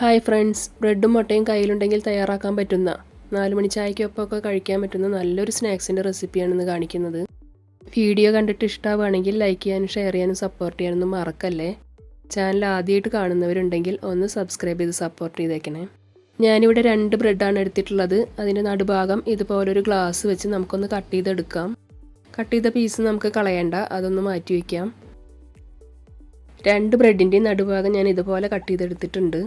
Hi friends. ബ്രെഡും മുട്ടയും കയ്യിലുണ്ടെങ്കിൽ തയ്യാറാക്കാൻ പറ്റുന്ന നാല് മണി ചായക്കൊപ്പമൊക്കെ കഴിക്കാൻ പറ്റുന്ന നല്ലൊരു സ്നാക്സിന്റെ റെസിപ്പിയാണ് ഇന്ന് കാണിക്കുന്നത്. വീഡിയോ കണ്ടിട്ട് ഇഷ്ടമാവുകയാണെങ്കിൽ ലൈക്ക് ചെയ്യാനും ഷെയർ ചെയ്യാനും സപ്പോർട്ട് ചെയ്യാനൊന്നും മറക്കല്ലേ? ചാനൽ ആദ്യമായിട്ട് കാണുന്നവരുണ്ടെങ്കിൽ ഒന്ന് സബ്സ്ക്രൈബ് ചെയ്ത് സപ്പോർട്ട് ചെയ്തേക്കണേ. ഞാനിവിടെ രണ്ട് ബ്രെഡാണ് എടുത്തിട്ടുള്ളത്. അതിന്റെ നടുഭാഗം ഇതുപോലൊരു ഗ്ലാസ് വെച്ച് നമുക്കൊന്ന് കട്ട് ചെയ്തെടുക്കാം. കട്ട് ചെയ്ത പീസ് നമുക്ക് കളയണ്ട. അതൊന്ന് മാറ്റി വയ്ക്കാം രണ്ട് ബ്രെഡിന്റെയും നടുഭാഗം ഞാൻ ഇതുപോലെ കട്ട് ചെയ്തെടുത്തിട്ടുണ്ട്.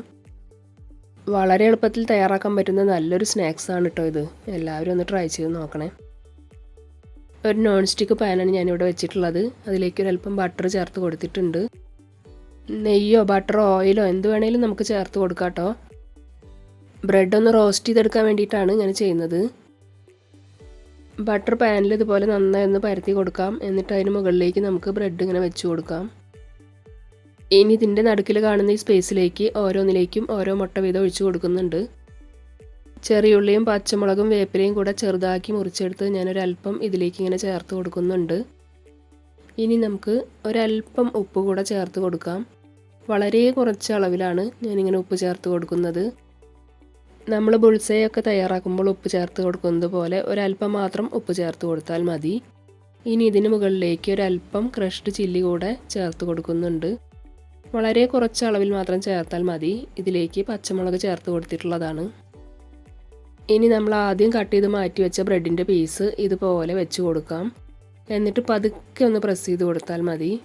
വളരെ എളുപ്പത്തിൽ തയ്യാറാക്കാൻ പറ്റുന്ന നല്ലൊരു സ്നാക്സ് ആണ് കേട്ടോ ഇത്. എല്ലാവരും ഒന്ന് ട്രൈ ചെയ്ത് നോക്കണേ. ഒരു നോൺ സ്റ്റിക്ക് പാനാണ് ഞാനിവിടെ വെച്ചിട്ടുള്ളത്. അതിലേക്ക് ഒരല്പം ബട്ടർ ചേർത്ത് കൊടുത്തിട്ടുണ്ട്. നെയ്യോ ബട്ടറോ ഓയിലോ എന്ത് വേണേലും നമുക്ക് ചേർത്ത് കൊടുക്കാം കേട്ടോ ബ്രെഡ് ഒന്ന് റോസ്റ്റ് ചെയ്തെടുക്കാൻ വേണ്ടിയിട്ടാണ് ഞാൻ ചെയ്യുന്നത്. ബട്ടർ പാനിൽ ഇതുപോലെ നന്നായി ഒന്ന് പരത്തി കൊടുക്കാം. എന്നിട്ട് അതിന് മുകളിലേക്ക് നമുക്ക് ബ്രെഡ് ഇങ്ങനെ വെച്ച് കൊടുക്കാം. ഇനി ഇതിന്റെ നടുക്കിൽ കാണുന്ന ഈ സ്പേസിലേക്ക് ഓരോന്നിലേക്കും ഓരോ മുട്ട വീതം ഒഴിച്ചു കൊടുക്കുന്നുണ്ട്. ചെറിയുള്ളിയും പച്ചമുളകും വേപ്പിലയും കൂടെ ചെറുതാക്കി മുറിച്ചെടുത്ത് ഞാനൊരല്പം ഇതിലേക്ക് ഇങ്ങനെ ചേർത്ത് കൊടുക്കുന്നുണ്ട്. ഇനി നമുക്ക് ഒരല്പം ഉപ്പ് കൂടെ ചേർത്ത് കൊടുക്കാം. വളരെ കുറച്ച് അളവിലാണ് ഞാനിങ്ങനെ ഉപ്പ് ചേർത്ത് കൊടുക്കുന്നത്. നമ്മൾ ബുൾസയൊക്കെ തയ്യാറാക്കുമ്പോൾ ഉപ്പ് ചേർത്ത് കൊടുക്കുന്നത് പോലെ ഒരല്പം മാത്രം ഉപ്പ് ചേർത്ത് കൊടുത്താൽ മതി. ഇനി ഇതിന് മുകളിലേക്ക് ഒരല്പം ക്രഷ്ഡ് ചില്ലി കൂടെ ചേർത്ത് കൊടുക്കുന്നുണ്ട്. വളരെ കുറച്ച് അളവിൽ മാത്രം ചേർത്താൽ മതി. ഇതിലേക്ക് പച്ചമുളക് ചേർത്ത് കൊടുത്തിട്ടുള്ളതാണ്. ഇനി നമ്മൾ ആദ്യം കട്ട് ചെയ്ത് മാറ്റി വെച്ച ബ്രെഡിന്റെ പീസ് ഇതുപോലെ വെച്ച് കൊടുക്കാം. എന്നിട്ട് പതുക്കെ ഒന്ന് പ്രസ് ചെയ്ത് കൊടുത്താൽ മതി.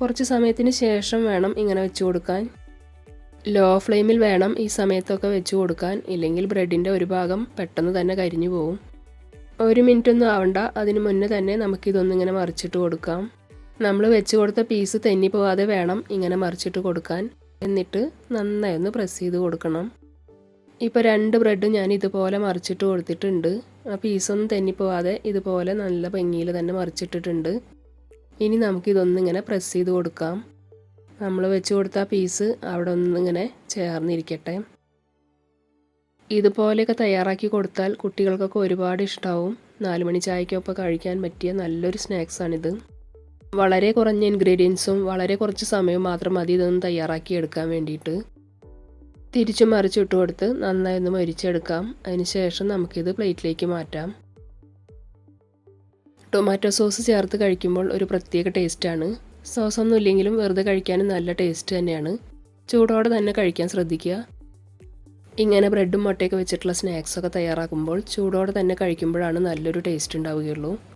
കുറച്ച് സമയത്തിന് ശേഷം വേണം ഇങ്ങനെ വെച്ച് കൊടുക്കാൻ. ലോ ഫ്ലെയിമിൽ വേണം ഈ സമയത്തൊക്കെ വെച്ച് കൊടുക്കാൻ. ഇല്ലെങ്കിൽ ബ്രെഡിന്റെ ഒരു ഭാഗം പെട്ടെന്ന് തന്നെ കരിഞ്ഞു പോവും. ഒരു മിനിറ്റ് ഒന്നും ആവണ്ട. അതിന് മുന്നേ തന്നെ നമുക്കിതൊന്നിങ്ങനെ മറിച്ചിട്ട് കൊടുക്കാം. നമ്മൾ വെച്ച് കൊടുത്ത പീസ് തെന്നി പോവാതെ വേണം ഇങ്ങനെ മറിച്ചിട്ട് കൊടുക്കാൻ. എന്നിട്ട് നന്നായി ഒന്ന് പ്രസ് ചെയ്ത് കൊടുക്കണം. ഇപ്പോൾ രണ്ട് ബ്രെഡ് ഞാൻ ഇതുപോലെ മറിച്ചിട്ട് കൊടുത്തിട്ടുണ്ട്. ആ പീസൊന്നും തെന്നിപ്പോവാതെ ഇതുപോലെ നല്ല ഭംഗിയിൽ തന്നെ മറിച്ചിട്ടിട്ടുണ്ട്. ഇനി നമുക്കിതൊന്നിങ്ങനെ പ്രസ് ചെയ്ത് കൊടുക്കാം. നമ്മൾ വെച്ച് കൊടുത്ത പീസ് അവിടെ ഒന്നിങ്ങനെ ചേർന്നിരിക്കട്ടെ. ഇതുപോലെയൊക്കെ തയ്യാറാക്കി കൊടുത്താൽ കുട്ടികൾക്കൊക്കെ ഒരുപാട് ഇഷ്ടമാവും നാലുമണി ചായക്കൊപ്പം കഴിക്കാൻ പറ്റിയ നല്ലൊരു സ്നാക്സാണിത് വളരെ കുറഞ്ഞ ഇൻഗ്രീഡിയൻസും വളരെ കുറച്ച് സമയവും മാത്രം മതി ഇതൊന്ന് തയ്യാറാക്കി എടുക്കാൻ വേണ്ടിയിട്ട്. തിരിച്ചു മറിച്ചിട്ട് കൊടുത്ത് നന്നായി ഒന്ന് മരിച്ചെടുക്കാം. അതിനുശേഷം നമുക്കിത് പ്ലേറ്റിലേക്ക് മാറ്റാം. ടൊമാറ്റോ സോസ് ചേർത്ത് കഴിക്കുമ്പോൾ ഒരു പ്രത്യേക ടേസ്റ്റാണ് സോസ് ഒന്നും ഇല്ലെങ്കിലും വെറുതെ കഴിക്കാനും നല്ല ടേസ്റ്റ് തന്നെയാണ്. ചൂടോടെ തന്നെ കഴിക്കാൻ ശ്രദ്ധിക്കുക. ഇങ്ങനെ ബ്രെഡും മുട്ടയൊക്കെ വെച്ചിട്ടുള്ള സ്നാക്സൊക്കെ തയ്യാറാക്കുമ്പോൾ ചൂടോടെ തന്നെ കഴിക്കുമ്പോഴാണ് നല്ലൊരു ടേസ്റ്റ് ഉണ്ടാവുകയുള്ളൂ.